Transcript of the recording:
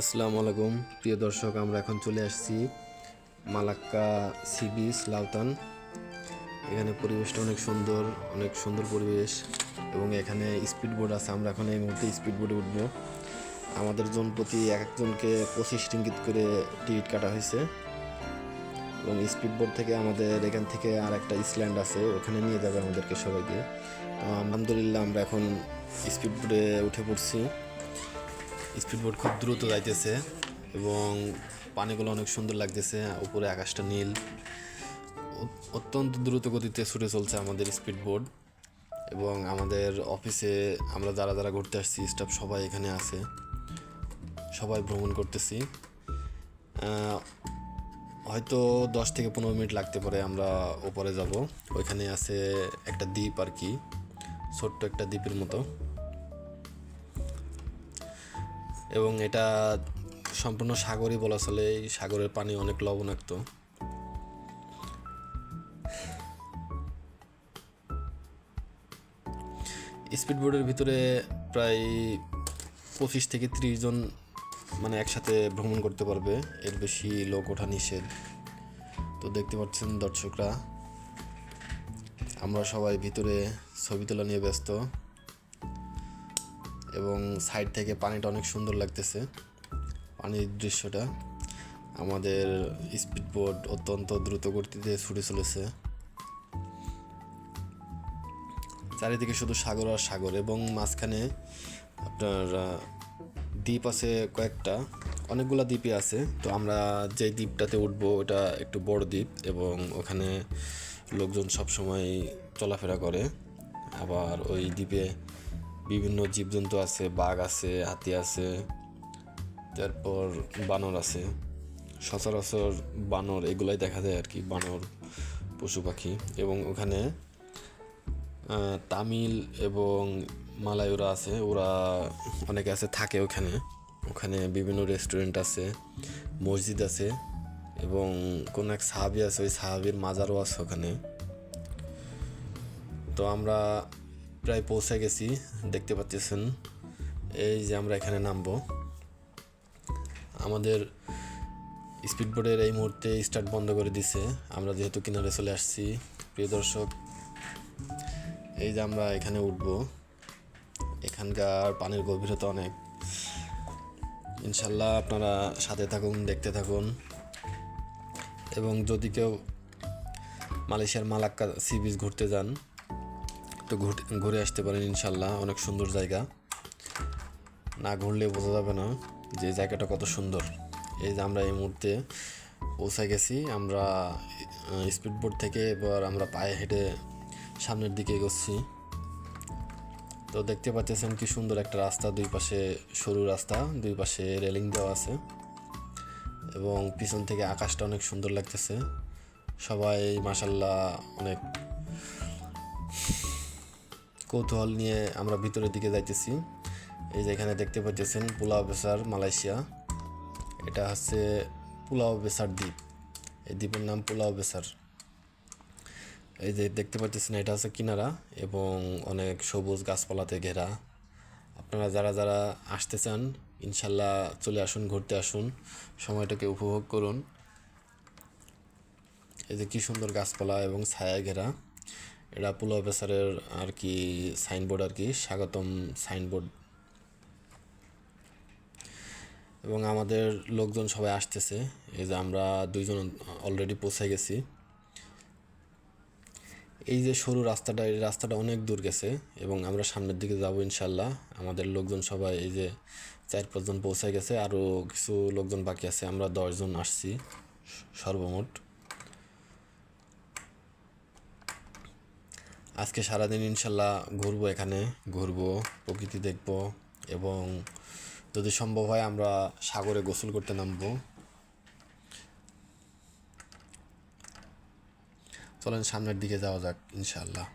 আসসালামু আলাইকুম। প্রিয় দর্শক, আমরা এখন চলে আসছি মালাক্কা সি বিচ লাউতান এখানে পরিবেশটা অনেক সুন্দর অনেক সুন্দর পরিবেশ এবং এখানে স্পিড বোর্ড আছে। আমরা এখন এই মুহূর্তে স্পিড বোর্ডে উঠবো। আমাদের জন প্রতি এক একজনকে পঁচিশ টিঙ্গিত করে টিকিট কাটা হয়েছে। এবং স্পিড বোর্ড থেকে আমাদের এখান থেকে আর একটা ইসল্যান্ড আছে, ওখানে নিয়ে যাবে আমাদেরকে সবাইকে। আলহামদুলিল্লাহ, আমরা এখন স্পিড বোর্ডে উঠে পড়ছি। স্পিডবোট খুব দ্রুত যাইতেছে এবং পানিগুলো অনেক সুন্দর লাগতেছে, উপরে আকাশটা নীল। অত্যন্ত দ্রুত গতিতে ছুটে চলছে আমাদের স্পিডবোট এবং আমাদের অফিসে আমরা যারা যারা ঘুরতে আসছি স্টাফ সবাই এখানে আছে। সবাই ভ্রমণ করতেছি। হয়তো দশ থেকে পনেরো মিনিট লাগতে পারে আমরা ওপরে যাব। ওইখানে আছে একটা দ্বীপ আর কি, ছোট্ট একটা দ্বীপের মতো। এবং এটা সম্পূর্ণ সাগরই বলা চলে, এই সাগরের পানি অনেক লবণাক্ত। স্পিডবোটের ভিতরে প্রায় পঁচিশ থেকে ত্রিশ জন মানে একসাথে ভ্রমণ করতে পারবে, এর বেশি লোক ওঠা নিষেধ। তো দেখতে পাচ্ছেন দর্শকরা, আমরা সবাই ভিতরে ছবি তোলা নিয়ে ব্যস্ত। এবং সাইড থেকে পানিটা অনেক সুন্দর লাগতেছে। পানির দৃশ্যটা আমাদের স্পিড স্পিডবোট অত্যন্ত দ্রুত গতিতে ছুটে চলেছে। চারিদিকে শুধু সাগর আর সাগর এবং মাঝখানে আপনার দ্বীপ আছে কয়েকটা, অনেকগুলা দ্বীপে আছে। তো আমরা যে দ্বীপটাতে উঠবো ওটা একটু বড় দ্বীপ এবং ওখানে লোকজন সবসময় চলাফেরা করে। আবার ওই দ্বীপে বিভিন্ন জীবজন্তু আছে, বাঘ আছে, হাতি আছে, তারপর বানর আছে। সচরাচর বানর এগুলাই দেখা যায় আর কি বানর, পশু পাখি এবং ওখানে তামিল এবং মালায়ুরা আছে, ওরা অনেকে আছে থাকে ওখানে। ওখানে বিভিন্ন রেস্টুরেন্ট আছে, মসজিদ আছে এবং কোন এক সাহাবি আছে, ওই সাহাবির মাজারও আছে ওখানে। তো আমরা প্রায় পৌঁছে গেছি, দেখতে পাচ্ছেন। এই যে আমরা এখানে নামবো। আমাদের স্পিডবোটের এই মুহূর্তে স্টার্ট বন্ধ করে দিছে। আমরা যেহেতু কিনারে চলে আসছি, প্রিয় দর্শক, এই যে আমরা এখানে উঠবো। এখানকার পানির গভীরতা অনেক। ইনশাল্লাহ আপনারা সাথে থাকুন, দেখতে থাকুন। এবং যদি কেউ মালয়েশিয়ার মালাক্কা সি বিচ ঘুরতে যান ঘুরতে- ঘুরে আসতে পারেন ইনশাল্লাহ, অনেক সুন্দর জায়গা। না ঘুরলে বোঝা যাবে না যে জায়গাটা কত সুন্দর। এই যে আমরা এই মুহূর্তে পৌঁছে গেছি, আমরা স্পিডবোট থেকে এবার আমরা পায়ে হেঁটে সামনের দিকে এগোচ্ছি। তো দেখতে পাচ্ছেন কি সুন্দর একটা রাস্তা, দুই পাশে সরু রাস্তা, দুই পাশে রেলিং দেওয়া আছে। এবং পিছন থেকে আকাশটা অনেক সুন্দর লাগতেছে। সবাই মাসাল্লাহ অনেক কৌতূহল নিয়ে আমরা ভিতরের দিকে যাইতেছি। এই যে এখানে দেখতে পাচ্ছেন পুলাও বেসার মালয়েশিয়া। এটা হচ্ছে পুলাও বেসার দ্বীপ। এই দ্বীপের নাম পুলাও বেসার এই যে দেখতে পাচ্ছেন এটা হচ্ছে কিনারা এবং অনেক সবুজ গাছপালাতে ঘেরা। আপনারা যারা যারা আসতে চান, ইনশাল্লাহ চলে আসুন, ঘুরতে আসুন। সময়টাকে উপভোগ করুন। এই যে কি সুন্দর গাছপালা এবং ছায়া ঘেরা। এটা পুলাও বেসারের আর কি সাইনবোর্ড আর কি, স্বাগতম সাইনবোর্ড। এবং আমাদের লোকজন সবাই আসতেছে, এই যে আমরা দুইজন অলরেডি পৌঁছে গেছি। এই যে সরু রাস্তাটা, এই রাস্তাটা অনেক দূর গেছে এবং আমরা সামনের দিকে যাব ইনশাল্লাহ আমাদের লোকজন সবাই এই যে চার পাঁচজন পৌঁছে গেছে, আরও কিছু লোকজন বাকি আছে, আমরা দশজন আসছি, সর্বমোট। আজকে সারাদিন ইনশাল্লাহ ঘুরবো এখানে, ঘুরবো, প্রকৃতি দেখব এবং যদি সম্ভব হয় আমরা সাগরে গোসল করতে নামবো। চলেন সামনের দিকে যাওয়া যাক ইনশাল্লাহ।